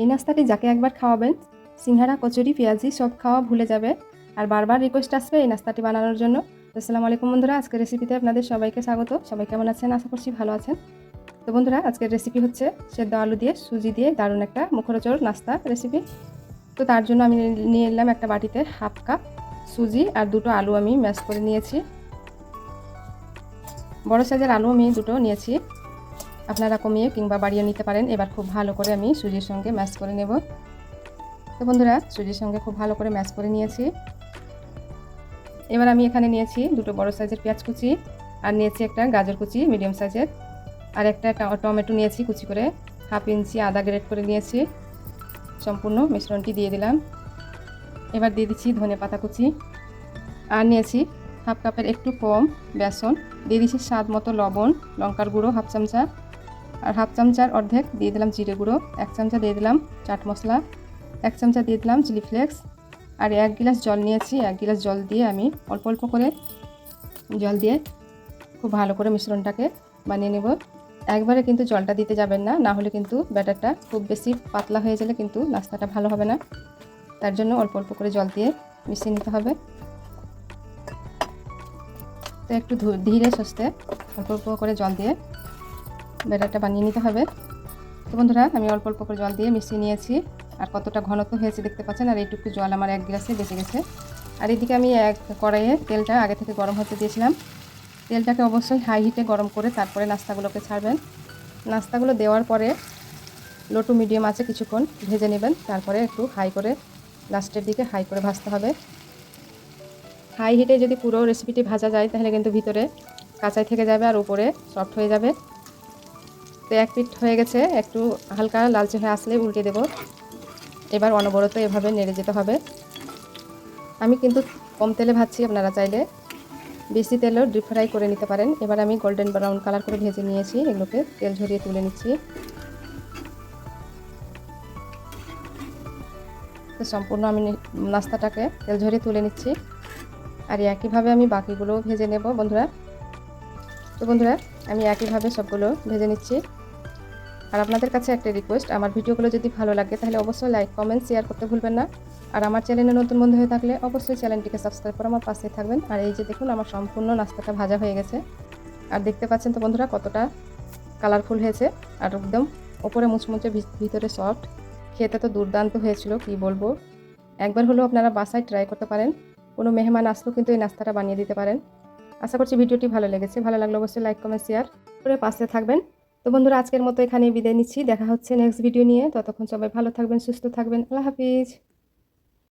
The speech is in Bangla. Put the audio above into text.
এই নাস্তাটি যাকে একবার খাওয়াবেন, সিঙ্গারা, কচুরি, পেঁয়াজি, সব খাওয়া ভুলে যাবে। আর বারবার রিকোয়েস্ট আসবে এই নাস্তাটি বানানোর জন্য। আসসালামু আলাইকুম বন্ধুরা, আজকের রেসিপিতে আপনাদের সবাইকে স্বাগত। সবাই কেমন আছেন? আশা করছি ভালো আছেন। তো বন্ধুরা, আজকের রেসিপি হচ্ছে সেদ্ধ আলু দিয়ে সুজি দিয়ে দারুণ একটা মুখরোচর নাস্তা রেসিপি তো তার জন্য আমি নিয়ে এলাম একটা বাটিতে হাফ কাপ সুজি আর দুটো আলু আমি ম্যাশ করে নিয়েছি। বড় সাইজের আলু আমি দুটো নিয়েছি। আপনারা কমিয়ে কিংবা বাড়িয়ে নিতে পারেন। এবার খুব ভালো করে আমি সুজির সঙ্গে ম্যাশ করে নেব। তো বন্ধুরা, সুজির সঙ্গে খুব ভালো করে ম্যাশ করে নিয়েছি। এবার আমি এখানে নিয়েছি দুটো বড় সাইজের পেঁয়াজ কুচি আর নিয়েছি একটা গাজর কুচি, মিডিয়াম সাইজের। আর একটা টমেটো নিয়েছি কুচি করে। হাফ ইঞ্চি আদা গ্রেড করে নিয়েছি। সম্পূর্ণ মিশ্রণটি দিয়ে দিলাম। এবার দিয়ে দিচ্ছি ধনে পাতা কুচি। আর নিয়েছি হাফ কাপের একটু কম বেসন। দিয়ে দিচ্ছি স্বাদ মতো লবণ, লঙ্কার গুঁড়ো, হাফ চামচা। আর হাফ চামচার অর্ধেক দিয়ে দিলাম জিরে গুঁড়ো, এক চামচা দিয়ে দিলাম চাট মশলা, এক চামচা দিয়ে দিলাম চিলি ফ্লেক্স, আর এক গিলাস জল নিয়েছি। এক গিলাস জল দিয়ে আমি অল্প অল্প করে জল দিয়ে খুব ভালো করে মিশ্রণটাকে বানিয়ে নেব। একবারে কিন্তু জলটা দিতে যাবেন না না হলে কিন্তু ব্যাটারটা খুব বেশি পাতলা হয়ে গেলে কিন্তু নাস্তাটা ভালো হবে না। তার জন্য অল্প অল্প করে জল দিয়ে মিশিয়ে নিতে হবে। তো একটু ধীরে সস্তে অল্প অল্প করে জল দিয়ে ব্যাটারটা বানিয়ে নিতে হবে। তো বন্ধুরা, আমি অল্প অল্প করে জল দিয়ে মিশিয়ে নিয়েছি। আর কতটা ঘনত্ব হয়েছে দেখতে পাচ্ছেন, আর এইটুকু জল আমার এক গ্লাসে বেঁচে গেছে। আর এদিকে আমি এক কড়াইয়ে তেলটা আগে থেকে গরম হতে দিয়েছিলাম। তেলটাকে অবশ্যই হাই হিটে গরম করে তারপরে নাস্তাগুলোকে ছাড়বেন। নাস্তাগুলো দেওয়ার পরে লো টু মিডিয়াম আছে কিছুক্ষণ ভেজে নেবেন। তারপরে একটু হাই করে লাস্টের দিকে হাই করে ভাজতে হবে। হাই হিটে যদি পুরো রেসিপিটি ভাজা যায়, তাহলে কিন্তু ভিতরে কাঁচাই থেকে যাবে আর উপরে সফট হয়ে যাবে। তো এক পিঠ হয়ে গেছে, একটু হালকা লালচে হয়ে আসলে উল্টে দেব। এবার অনবরত এভাবে নেড়ে যেতে হবে। আমি কিন্তু কম তেলে ভাজছি, আপনারা চাইলে বেশি তেলেও ডিপ ফ্রাই করে নিতে পারেন। এবার আমি গোল্ডেন ব্রাউন কালার করে ভেজে নিয়েছি, এগুলোকে তেল ঝরিয়ে তুলে নিচ্ছি। তো সম্পূর্ণ আমি নাস্তাটাকে তেল ঝরিয়ে তুলে নিচ্ছি। আর একইভাবে আমি বাকিগুলো ভেজে নেব, বন্ধুরা। তো বন্ধুরা, আমি একইভাবে সবগুলো ভেজে নিচ্ছি। আর আপনাদের কাছে একটা রিকোয়েস্ট আমার ভিডিওগুলো যদি ভালো লাগে তাহলে অবশ্যই লাইক কমেন্ট শেয়ার করতে ভুলবেন না। আর আমার চ্যানেলে নতুন বন্ধু হয়ে থাকলে অবশ্যই চ্যানেলটিকে সাবস্ক্রাইব করে আমার পাশে থাকবেন। আর এই যে দেখুন, আমার সম্পূর্ণ নাস্তাটা ভাজা হয়ে গেছে। আর দেখতে পাচ্ছেন তো বন্ধুরা কতটা কালারফুল হয়েছে। আর একদম ওপরে মুচমুচে ভিতরে সফট খেতে তো দুর্দান্ত হয়েছিল, কি বলব। একবার হলেও আপনারা বাসায় ট্রাই করতে পারেন। কোনো মেহমান আসলেও কিন্তু এই নাস্তাটা বানিয়ে দিতে পারেন। আশা করছি ভিডিওটি ভালো লেগেছে। ভালো লাগলে অবশ্যই লাইক কমেন্ট শেয়ার করে পাশে থাকবেন। তো বন্ধুরা, আজকের মতো এখানে বিদায় নিচ্ছি। দেখা হচ্ছে নেক্সট ভিডিও নিয়ে। ততক্ষণ সবাই ভালো থাকবেন, সুস্থ থাকবেন। আল্লাহ হাফিজ।